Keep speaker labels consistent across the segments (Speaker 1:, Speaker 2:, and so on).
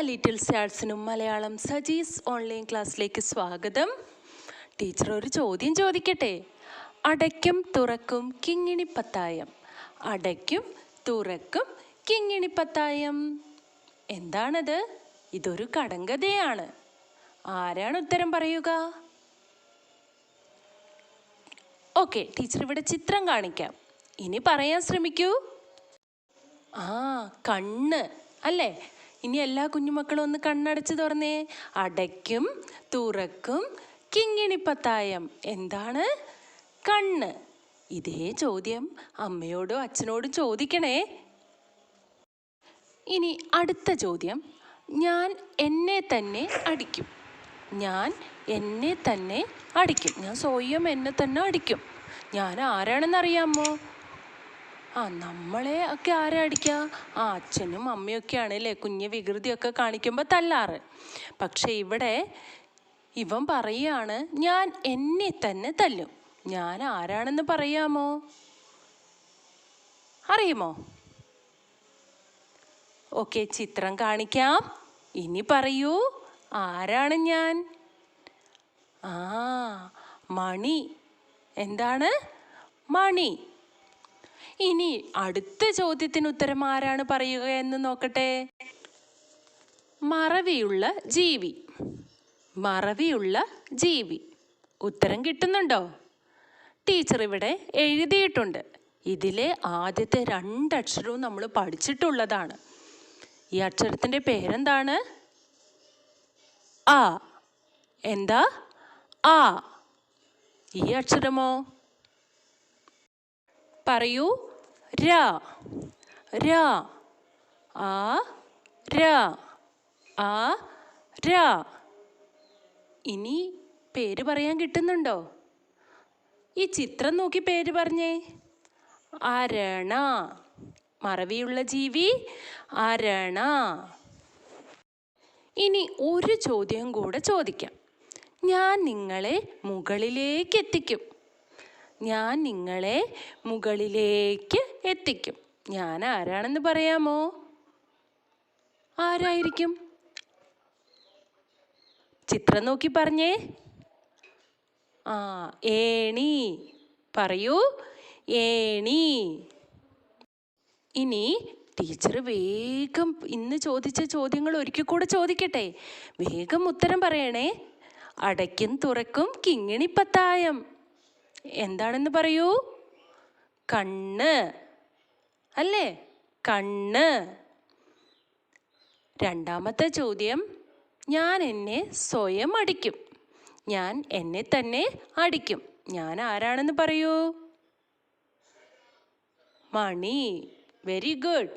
Speaker 1: Little സ്റ്റാർസിനും Malayalam Saji's online ക്ലാസ്സിലേക്ക് സ്വാഗതം. ടീച്ചർ ഒരു ചോദ്യം ചോദിക്കട്ടെ? അടയ്ക്കും തുറക്കും കിങ്ങിണിപ്പത്തായം. അടയ്ക്കും തുറക്കും കിങ്ങിണിപ്പത്തായം. എന്താണത്? ഇതൊരു കടങ്കഥയാണ്. ആരാണ് ഉത്തരം പറയുക? ഓക്കെ ടീച്ചർ ഇവിടെ ചിത്രം കാണിക്കാം. ഇനി പറയാൻ ശ്രമിക്കൂ. ആ കണ്ണ് അല്ലേ? ഇനി എല്ലാ കുഞ്ഞുമക്കളും ഒന്ന് കണ്ണടച്ച് തുറന്നേ. അടയ്ക്കും തുറക്കും കിങ്ങിണിപ്പത്തായം. എന്താണ്? കണ്ണ്. ഇതേ ചോദ്യം അമ്മയോടോ അച്ഛനോടും ചോദിക്കണേ. ഇനി അടുത്ത ചോദ്യം. ഞാൻ എന്നെ തന്നെ അടിക്കും. ഞാൻ എന്നെ തന്നെ അടിക്കും. ഞാൻ സ്വയം എന്നെ തന്നെ അടിക്കും. ഞാൻ ആരാണെന്ന് അറിയാമോ ആ നമ്മളെ ഒക്കെ ആരാ അടിക്കുക ആ അച്ഛനും അമ്മയൊക്കെയാണ് അല്ലേ? കുഞ്ഞ് വികൃതിയൊക്കെ കാണിക്കുമ്പോൾ തല്ലാറ്. പക്ഷെ ഇവിടെ ഇവൻ പറയുകയാണ് ഞാൻ എന്നെ തന്നെ തല്ലും. ഞാൻ ആരാണെന്ന് പറയാമോ? അറിയുമോ? ഓക്കെ ചിത്രം കാണിക്കാം. ഇനി പറയൂ ആരാണ് ഞാൻ? ആ മണി. എന്താണ്? മണി. ഇനി അടുത്ത ചോദ്യത്തിന് ഉത്തരം ആരാണ് പറയുക എന്ന് നോക്കട്ടെ? മറവിയുള്ള ജീവി. മറവിയുള്ള ജീവി. ഉത്തരം കിട്ടുന്നുണ്ടോ? ടീച്ചർ ഇവിടെ എഴുതിയിട്ടുണ്ട്. ഇതിലെ ആദ്യത്തെ രണ്ടക്ഷരവും നമ്മൾ പഠിച്ചിട്ടുള്ളതാണ്. ഈ അക്ഷരത്തിന്റെ പേരെന്താണ്? ആ. എന്താ? ആ. ഈ അക്ഷരമോ? പറയൂ. ര. ര. ആ. ര. ആ. ര. ഇനി പേര് പറയാൻ കിട്ടുന്നുണ്ടോ? ഈ ചിത്രം നോക്കി പേര് പറഞ്ഞേ. അരണ. മറവിയുള്ള ജീവി. അരണ. ഇനി ഒരു ചോദ്യം കൂടെ ചോദിക്കാം. ഞാൻ നിങ്ങളെ മുകളിലേക്ക് എത്തിക്കും. ഞാൻ നിങ്ങളെ മുകളിലേക്ക് എത്തിക്കും. ഞാൻ ആരാണെന്ന് പറയാമോ? ആരായിരിക്കും? ചിത്രം നോക്കി പറഞ്ഞേ. ആ ഏണി. പറയൂ. ഏണി. ഇനി ടീച്ചർ വേഗം ഇന്ന് ചോദിച്ച ചോദ്യങ്ങൾ ഒരിക്കൽ കൂടെ ചോദിക്കട്ടെ. വേഗം ഉത്തരം പറയണേ. അടയ്ക്കും തുറക്കും കിങ്ങിണിപ്പത്തായം എന്താണെന്ന് പറയൂ? കണ്ണ്. അല്ലേ? കണ്ണ്. രണ്ടാമത്തെ ചോദ്യം ഞാൻ എന്നെ സ്വയം അടിക്കും. ഞാൻ എന്നെ തന്നെ അടിക്കും. ഞാൻ ആരാണെന്ന് പറയൂ? മണി. Very good.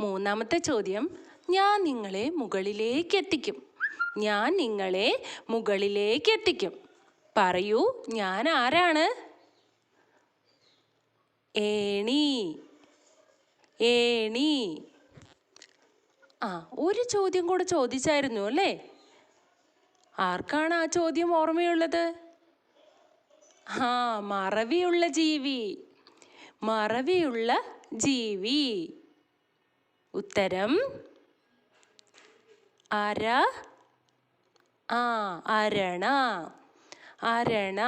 Speaker 1: മൂന്നാമത്തെ ചോദ്യം ഞാൻ നിങ്ങളെ മുകളിലേക്ക് എത്തിക്കും. ഞാൻ നിങ്ങളെ മുകളിലേക്ക് എത്തിക്കും. പറയൂ ഞാൻ ആരാണ്? ഏണി. ഏണി. ആ ഒരു ചോദ്യം കൂടെ ചോദിച്ചായിരുന്നു അല്ലേ? ആർക്കാണ് ആ ചോദ്യം ഓർമ്മയുള്ളത്? ആ മറവിയുള്ള ജീവി. മറവിയുള്ള ജീവി. ഉത്തരം അര. ആ അരണ. അരണ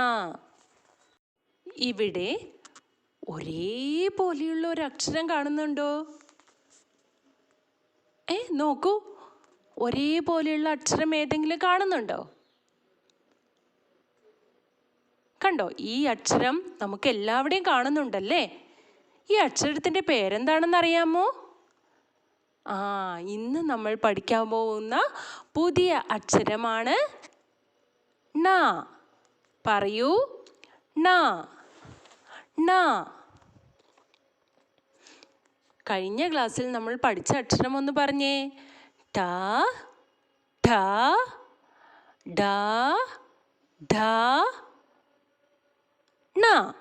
Speaker 1: ഇവിടെ ഒരേപോലെയുള്ള ഒരു അക്ഷരം കാണുന്നുണ്ടോ? ഏ നോക്കൂ. ഒരേപോലെയുള്ള അക്ഷരം ഏതെങ്കിലും കാണുന്നുണ്ടോ? കണ്ടോ ഈ അക്ഷരം നമുക്ക് എല്ലാവിടെയും കാണുന്നുണ്ടല്ലേ? ഈ അക്ഷരത്തിന്റെ പേരെന്താണെന്ന് അറിയാമോ ആ ഇന്ന് നമ്മൾ പഠിക്കാൻ പോകുന്ന പുതിയ അക്ഷരമാണ് ണ. പറയൂ. നാ നാ കഴിഞ്ഞ ക്ലാസ്സിൽ നമ്മൾ പഠിച്ച അക്ഷരം ഒന്ന് പറഞ്ഞേ. ട ഠ ഡ ഢ ണ.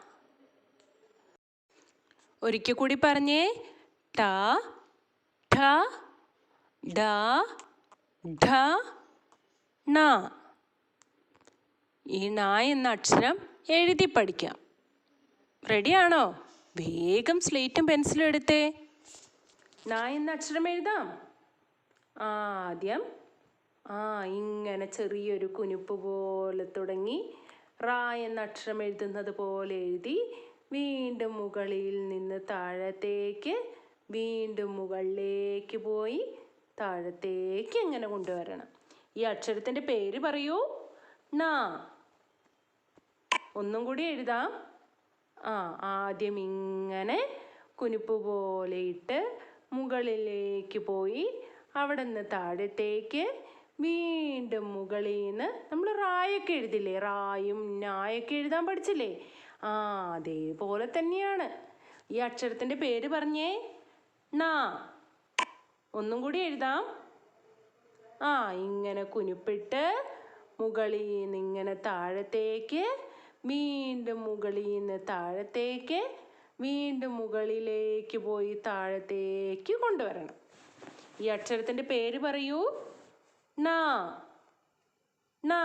Speaker 1: ഒരിക്കൽ കൂടി പറഞ്ഞേ. ട ഠ ഡ ധ ണ. ഈ നായ എന്ന അക്ഷരം എഴുതി പഠിക്കാം. റെഡിയാണോ വേഗം സ്ലേറ്റും പെൻസിലും എടുത്തേ. നായ എന്ന അക്ഷരം എഴുതാം. ആദ്യം ആ ഇങ്ങനെ ചെറിയൊരു കുനിപ്പ് പോലെ തുടങ്ങി റാ എന്ന അക്ഷരം എഴുതുന്നത് പോലെ എഴുതി വീണ്ടും മുകളിൽ നിന്ന് താഴത്തേക്ക് വീണ്ടും മുകളിലേക്ക് പോയി താഴത്തേക്ക് എങ്ങനെ കൊണ്ടുവരണം. ഈ അക്ഷരത്തിന്റെ പേര് പറയൂ. നാ ഒന്നും കൂടി എഴുതാം. ആ ആദ്യം ഇങ്ങനെ കുനിപ്പ് പോലെ ഇട്ട് മുകളിലേക്ക് പോയി അവിടെ നിന്ന് താഴത്തേക്ക് വീണ്ടും മുകളിൽ നിന്ന് നമ്മൾ റായൊക്കെ എഴുതില്ലേ? റായും നായൊക്കെ എഴുതാൻ പഠിച്ചില്ലേ? ആ അതേപോലെ തന്നെയാണ്. ഈ അക്ഷരത്തിന്റെ പേര് പറഞ്ഞേ. നാ. ഒന്നും കൂടി എഴുതാം. ആ ഇങ്ങനെ കുനിപ്പിട്ട് മുകളിൽ നിന്ന് ഇങ്ങനെ താഴത്തേക്ക് വീണ്ടും മുകളിൽ നിന്ന് താഴത്തേക്ക് വീണ്ടും മുകളിലേക്ക് പോയി താഴത്തേക്ക് കൊണ്ടുവരണം. ഈ അക്ഷരത്തിന്റെ പേര് പറയൂ. നാ നാ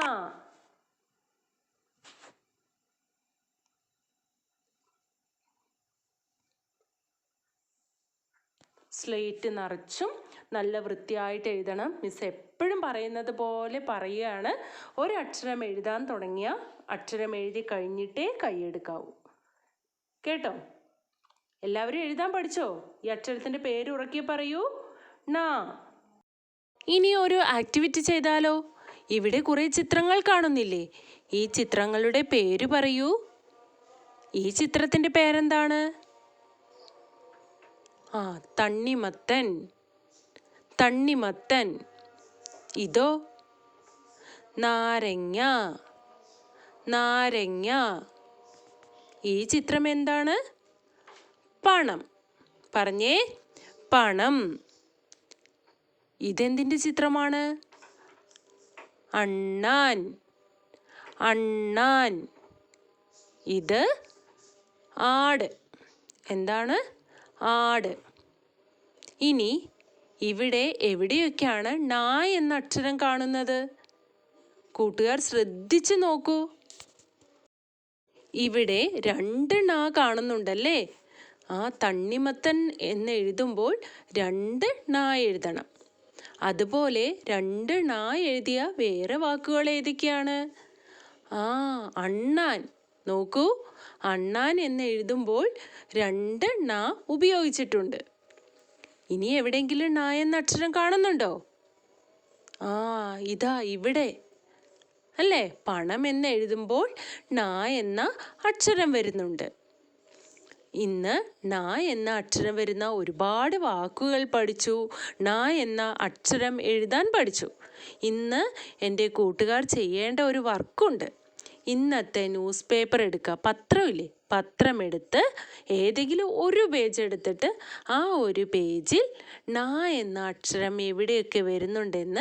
Speaker 1: സ്ലേറ്റ് നിറച്ചും നല്ല വൃത്തിയായിട്ട് എഴുതണം. മിസ് എപ്പോഴും പറയുന്നത് പോലെ പറയുകയാണ്. ഒരക്ഷരം എഴുതാൻ തുടങ്ങിയ അക്ഷരം എഴുതി കഴിഞ്ഞിട്ടേ കൈയെടുക്കാവൂ കേട്ടോ? എല്ലാവരും എഴുതാൻ പഠിച്ചോ? ഈ അക്ഷരത്തിന്റെ പേര് ഉറക്കി പറയൂ. നാ. ഇനി ഒരു ആക്ടിവിറ്റി ചെയ്താലോ? ഇവിടെ കുറേ ചിത്രങ്ങൾ കാണുന്നില്ലേ? ഈ ചിത്രങ്ങളുടെ പേര് പറയൂ. ഈ ചിത്രത്തിന്റെ പേരെന്താണ്? ആ തണ്ണിമത്തൻ തണ്ണിമത്തൻ. ഇതോ? നാരങ്ങ നാരങ്ങ. ഈ ചിത്രം എന്താണ്? പണം. പറഞ്ഞേ പണം. ഇതെന്തിന്റെ ചിത്രമാണ്? അണ്ണാൻ അണ്ണാൻ. ഇത് ആട്. എന്താണ്? ആട്. ഇനി ഇവിടെ എവിടെയൊക്കെയാണ് ന എന്ന അക്ഷരം കാണുന്നത്? കൂട്ടുകാർ ശ്രദ്ധിച്ചു നോക്കൂ. ഇവിടെ രണ്ട് നാ കാണുന്നുണ്ടല്ലേ? ആ തണ്ണിമത്തൻ എന്ന് എഴുതുമ്പോൾ രണ്ട് നാ എഴുതണം. അതുപോലെ രണ്ട് നാ എഴുതിയ വേറെ വാക്കുകൾ ഏതൊക്കെയാണ്? ആ അണ്ണാൻ. നോക്കൂ. അണ്ണാൻ എന്ന് എഴുതുമ്പോൾ രണ്ട് ണ ഉപയോഗിച്ചിട്ടുണ്ട്. ഇനി എവിടെയെങ്കിലും ണ എന്ന അക്ഷരം കാണുന്നുണ്ടോ? ആ ഇതാ ഇവിടെ. അല്ലേ? പണം എന്ന് എഴുതുമ്പോൾ ണ എന്ന അക്ഷരം വരുന്നുണ്ട്. ഇന്ന് ണ എന്ന അക്ഷരം വരുന്ന ഒരുപാട് വാക്കുകൾ പഠിച്ചു. ണ എന്ന അക്ഷരം എഴുതാൻ പഠിച്ചു. ഇന്ന് എന്റെ കൂട്ടുകാർ ചെയ്യേണ്ട ഒരു വർക്കുണ്ട് ഇന്നത്തെ ന്യൂസ് പേപ്പർ എടുക്കുക. പത്രമില്ലേ പത്രമെടുത്ത് ഏതെങ്കിലും ഒരു പേജ് എടുത്തിട്ട് ആ ഒരു പേജിൽ ന എന്ന അക്ഷരം എവിടെയൊക്കെ വരുന്നുണ്ടെന്ന്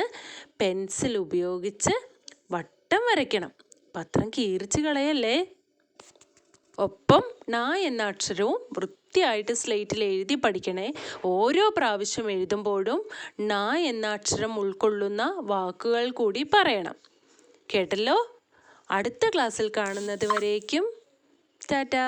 Speaker 1: പെൻസിൽ ഉപയോഗിച്ച് വട്ടം വരയ്ക്കണം. പത്രം കീറിച്ച് കളയല്ലേ? ഒപ്പം ന എന്ന അക്ഷരവും വൃത്തിയായിട്ട് സ്ലേറ്റിൽ എഴുതി പഠിക്കണേ. ഓരോ പ്രാവശ്യം എഴുതുമ്പോഴും ന എന്ന അക്ഷരം ഉൾക്കൊള്ളുന്ന വാക്കുകൾ കൂടി പറയണം. കേട്ടല്ലോ? അടുത്ത ക്ലാസ്സിൽ കാണുന്നത് വരേക്കും ടാറ്റാ.